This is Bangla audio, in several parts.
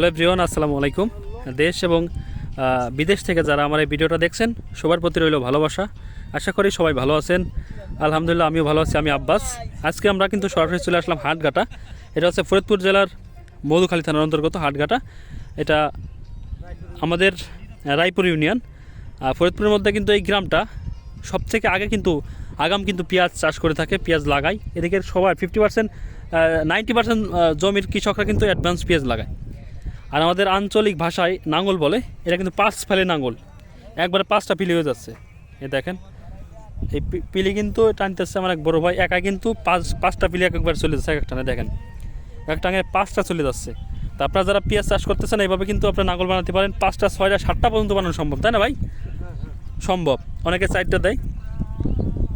হ্যালো আসসালামু আলাইকুম। দেশ এবং বিদেশ থেকে যারা আমার এই ভিডিওটা দেখছেন, সবার প্রতি রইল ভালোবাসা। আশা করি সবাই ভালো আছেন। আলহামদুলিল্লাহ, আমিও ভালো আছি, আমি আব্বাস। আজকে আমরা কিন্তু সরাসরি চলে আসলাম হাটঘাটা। এটা হচ্ছে ফরিদপুর জেলার মধুখালী থানার অন্তর্গত হাটঘাটা। এটা আমাদের রায়পুর ইউনিয়ন। ফরিদপুরের মধ্যে কিন্তু এই গ্রামটা সব থেকে আগে কিন্তু, আগাম কিন্তু পেঁয়াজ চাষ করে থাকে, পেঁয়াজ লাগায়। এদিকে সবার ফিফটি পার্সেন্ট নাইনটি পার্সেন্ট জমির কৃষকরা কিন্তু অ্যাডভান্স পেঁয়াজ লাগায়। আর আমাদের আঞ্চলিক ভাষায় নাঙ্গল বলে এটা কিন্তু পাঁচ ফেলে নাঙ্গল একবারে পাঁচটা পিলি হয়ে যাচ্ছে। এ দেখেন এই পি- পিলি কিন্তু টানতেছে আমার এক বড় ভাই একা কিন্তু পাঁচ পাঁচটা পিলি এক একবার চলে যাচ্ছে এক টানে দেখেন। এক টাঙে পাঁচটা চলে যাচ্ছে। তা আপনারা যারা পেঁয়াজ চাষ করতেছেন এইভাবে কিন্তু আপনার নাঙ্গল বানাতে পারেন। পাঁচটা ছয়টা সাতটা পর্যন্ত বানানো সম্ভব তাই না ভাই? সম্ভব। অনেকে চারটা দেয়।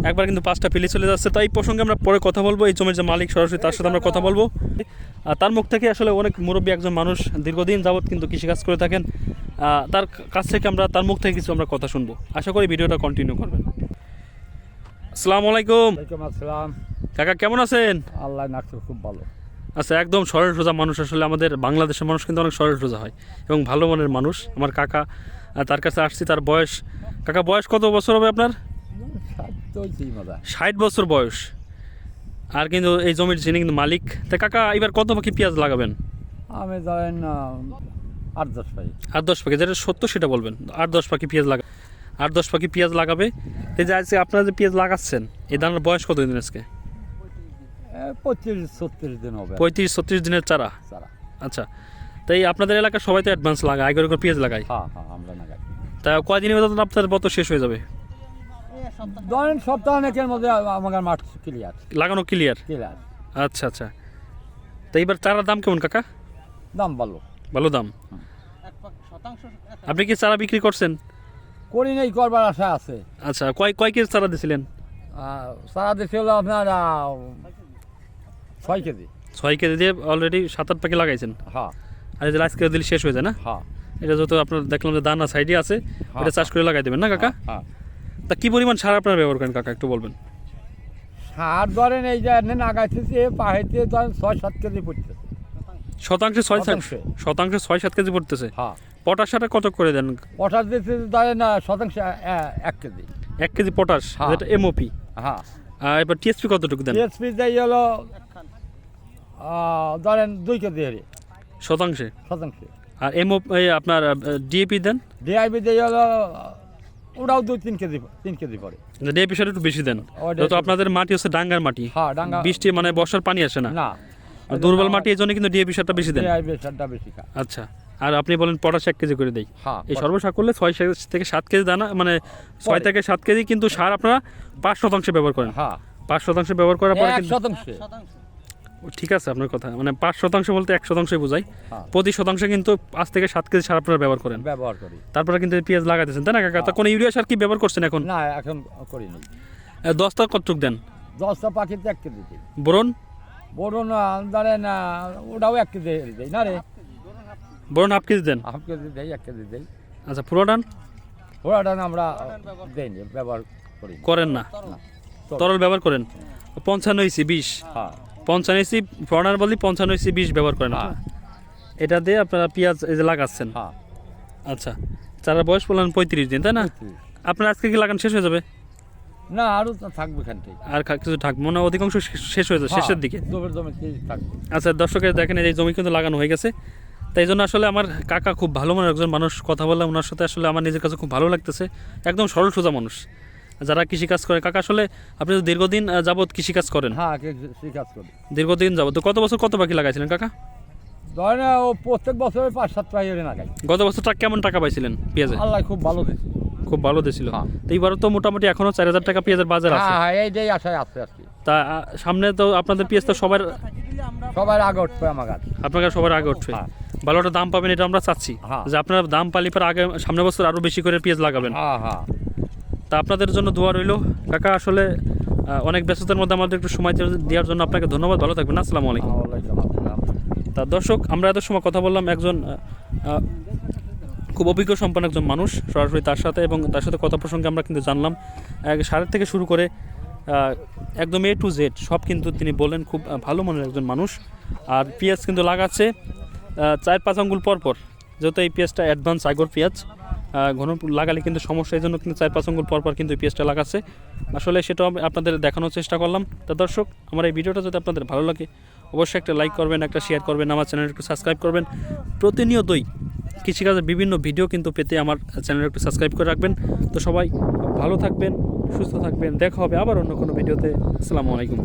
একবার কিন্তু পাঁচটা পিলি চলে যাচ্ছে। তাই প্রসঙ্গে আমরা পরে কথা বলব। এই জমির যে মালিক সরাসরি তার সাথে আমরা কথা বলব। আর তার মুখ থেকে আসলে অনেক মুরব্বী একজন মানুষ দীর্ঘদিন যাবৎ কিন্তু কৃষিকাজ করে থাকেন। তার কাছ থেকে আমরা তার মুখ থেকে কিছু আমরা কথা শুনব। আশা করি ভিডিওটা কন্টিনিউ করবেন। আসসালামু আলাইকুম। আসসালাম। কাকা কেমন আছেন? আল্লাহ নাকছে খুব ভালো। আচ্ছা একদম সরল সোজা মানুষ। আসলে আমাদের বাংলাদেশের মানুষ কিন্তু অনেক সরল সোজা হয় এবং ভালো মনের মানুষ। আমার কাকা তার কাছে আসছি তার বয়স। কাকা বয়স কত বছর হবে আপনার? ষাট বছর বয়স। আর কিন্তু এই জমির যিনি কিন্তু মালিক তা কাকা এবার কত পাখি পেঁয়াজ লাগাবেন? আমি ধরেন আট দশ পাই আট দশ পাখি যেটা সত্য সেটা বলবেন। আট দশ পাখি পেঁয়াজ লাগা আট দশ পাখি পেঁয়াজ লাগাবে। এই যে আজকে আপনারা যে পেঁয়াজ লাগাচ্ছেন এই ধানের বয়স কত দিন আজকে পঁচিশ ছত্রিশ দিন হবে। পঁয়ত্রিশ ছত্রিশ দিনের চারা? সারা আচ্ছা। তাই আপনাদের এলাকার সবাই তো অ্যাডভান্স লাগায় আগে করে পেঁয়াজ লাগায়। হ্যাঁ হ্যাঁ আমরা নাগাই তা কয়দিনের মধ্যে আপনার বত শেষ হয়ে যাবে? ধরেন সপ্তাহ অনেকের মধ্যে আমার মাঠ ক্লিয়ার লাগানো ক্লিয়ার ক্লিয়ার আচ্ছা আচ্ছা। তা এবার চারার দাম কেমন কাকা? দাম ভালো। ভালো দাম? আপনি কি চারা বিক্রি করছেন? করি নেই করবার আশা আছে। আচ্ছা কয় কয় কেজি চারা দিয়েছিলেন আহ, সারা দেশে হলো আপনার ছয় কেজি। ছয় কেজি দিয়ে অলরেডি সাত আট পাখি লাগাইছেন? হ্যাঁ। আর এই যে আজকে দিলে শেষ হয়ে যায় না? হ্যাঁ। এটা যত আপনার দেখলাম যে দানা সাইডে আছে এটা চাষ করে লাগাই দেবেন না কাকা? হ্যাঁ। তা কি পরিমাণ সার আপনারা ব্যবহার করেন কাকা? একটু বলবেন। সার ধরেন এই যে নাগাইতেছে পাহাড়িতে ধরেন ছয় সাত কেজি পড়তেছে শতাংশে ছয় সাত শতাংশে। ছয় সাত কেজি পড়তেছে। হ্যাঁ। পটাশ সারটা কত করে দেন? পটাশ দিতে ধরেন শতাংশ এক কেজি। এক কেজি পটাশ হ্যাঁ। যেটা এমওপি হ্যাঁ। এবার টিএসপি কতটুকু দেন? টিএসপি দেয় হলো ধরেন দুই কেজি হারি। শতাংশে। শতাংশে। আর এমও আপনার ডিএপি দেন? ডিআইবি দেয় হলো ওটাও তিন কেজি তিন কেজি ডিএপি সার একটু বেশি দেন। একটু- আপনাদের মাটি হচ্ছে ডাঙ্গার মাটি হ্যাঁ ডাঙ্গা বৃষ্টি মানে বর্ষার পানি আসে না। না। দুর্বল মাটি এই জন্য কিন্তু ডিএপি সারটা বেশি দেন। ডিআইবি সারটা বেশি আচ্ছা আর আপনি বলেন পটাশ এক কেজি করে দেই। হ্যাঁ এই সর্বসার করলে ছয় থেকে সাত কেজি দানা মানে ছয় থেকে সাত কেজি কিন্তু সার আপনারা পাঁচ শতাংশ ব্যবহার করেন। হ্যাঁ। পাঁচ শতাংশ ব্যবহার করার পরে শতাংশে। ঠিক আছে আপনার কথা। মানে পাঁচ শতাংশ বলতে এক শতাংশই বোঝাই। হ্যাঁ। প্রতি শতাংশ কিন্তু পাঁচ থেকে সাত কেজি সার আপনারা ব্যবহার করেন। ব্যবহার করি। তারপরে কিন্তু পেঁয়াজ লাগাতেছেন তাই না কাকা? তা কোনো ইউরিয়া সার কি ব্যবহার করছেন এখন? না এখন করি নি এ, দশটা কতটুক দেন? দশটা পাখিতে এক কেজি দিই। বোরন? বড় না ধরেন ওটাও এক কেজি দেই না রে? বোরন হাফ কেজি দেন? হাফ কেজি দেই এক কেজি দেই। আচ্ছা পুরোটান ওরাটা আমরা দেইনি ব্যবহার করি করেন না তরল ব্যবহার করেন। পঞ্চান্ন ইসি বিশ। হ্যাঁ। পঞ্চান্ন ইসি ফ্রনার বলি পঞ্চান্ন ইসি বিশ ব্যবহার করেন হ্যাঁ। এটা দিয়ে আপনারা পেঁয়াজ এই যে লাগাচ্ছেন। হ্যাঁ। আচ্ছা। চারার বয়স বললেন পঁয়ত্রিশ দিন তাই না? আপনার আজকে কি লাগান শেষ হয়ে যাবে? না আরও থাকবে খান ঠিক আর কিছু থাকবে মনে অধিকাংশ শেষ- হয়ে যাবে শেষের দিকে। আচ্ছা দর্শকের দেখেন এই জমি কিন্তু লাগানো হয়ে গেছে। তাই জন্য আসলে আমার কাকা খুব ভালো মনের একজন মানুষ। কথা বললাম ওনার সাথে আসলে আমার নিজের কাছে খুব ভালো লাগতেছে। একদম সরল সোজা মানুষ। যারা কৃষিকাজ করে কাকা আসলে আপনি তো দীর্ঘদিন যাবৎ কৃষিকাজ করেন। হ্যাঁ কে সেই কাজ করি। দীর্ঘদিন যাবৎ। তো কত বছর কত পাখি লাগাইছিলেন কাকা? ধরেন ও প্রত্যেক বছরে পাঁচ সাত পাই না গাই গত বছর টাকা কেমন টাকা পাইছিলেন পেঁয়াজে? আল্লাহ খুব ভালো দিচ্ছে খুব ভালো দিয়েছিল হ্যাঁ। তো এইবারও তো মোটামুটি এখনও চার হাজার টাকা পেঁয়াজের বাজার আছে। হ্যাঁ হ্যাঁ এইটাই আশায় আছে আর কি। তা সামনে তো আপনাদের পেঁয়াজ তো সবার সবার আগে উঠবে আমার কাছে। আপনাকে সবার আগে উঠবে। হ্যাঁ। ভালো একটা দাম পাবেন এটা আমরা চাচ্ছি। যে আপনারা দাম পালি পর আগে সামনে বছর আরও বেশি করে পেঁয়াজ লাগাবেন। হ্যাঁ হ্যাঁ। তা আপনাদের জন্য দোয়া রইল। কাকা আসলে অনেক ব্যস্ততার মধ্যে আমাদের একটু সময় দেওয়ার জন্য আপনাকে ধন্যবাদ। ভালো থাকবেন। আসসালামু আলাইকুম। তা দর্শক আমরা এত সময় কথা বললাম একজন খুব অভিজ্ঞ সম্পন্ন একজন মানুষ সরাসরি তার সাথে এবং তার সাথে কথা প্রসঙ্গে আমরা কিন্তু জানলাম। এক সারের থেকে শুরু করে একদম এ টু জেড সব কিন্তু তিনি বললেন খুব ভালো মনের একজন মানুষ। আর পেঁয়াজ কিন্তু লাগাচ্ছে চার পাঁচ আঙ্গুল পর পর যেহেতু এই পেঁয়াজটা অ্যাডভান্স আগর পেঁয়াজ। ঘন লাগালে কিন্তু সমস্যা এই জন্য কিন্তু চার পাঁচ আঙ্গুল পর পর কিন্তু পেঁয়াজটা লাগাচ্ছে। আসলে সেটাও আপনাদের দেখানোর চেষ্টা করলাম। তা দর্শক, আমার এই ভিডিওটা যদি আপনাদের ভালো লাগে, অবশ্যই একটা লাইক করবেন, একটা শেয়ার করবেন, আমার চ্যানেল একটু সাবস্ক্রাইব করবেন। প্রতিনিয়তই কৃষিকাজের বিভিন্ন ভিডিও কিন্তু পেতে আমার চ্যানেল একটু সাবস্ক্রাইব করে রাখবেন। তো সবাই ভালো থাকবেন, সুস্থ থাকবেন। দেখা হবে আবার অন্য কোনো ভিডিওতে আসসালামু আলাইকুম।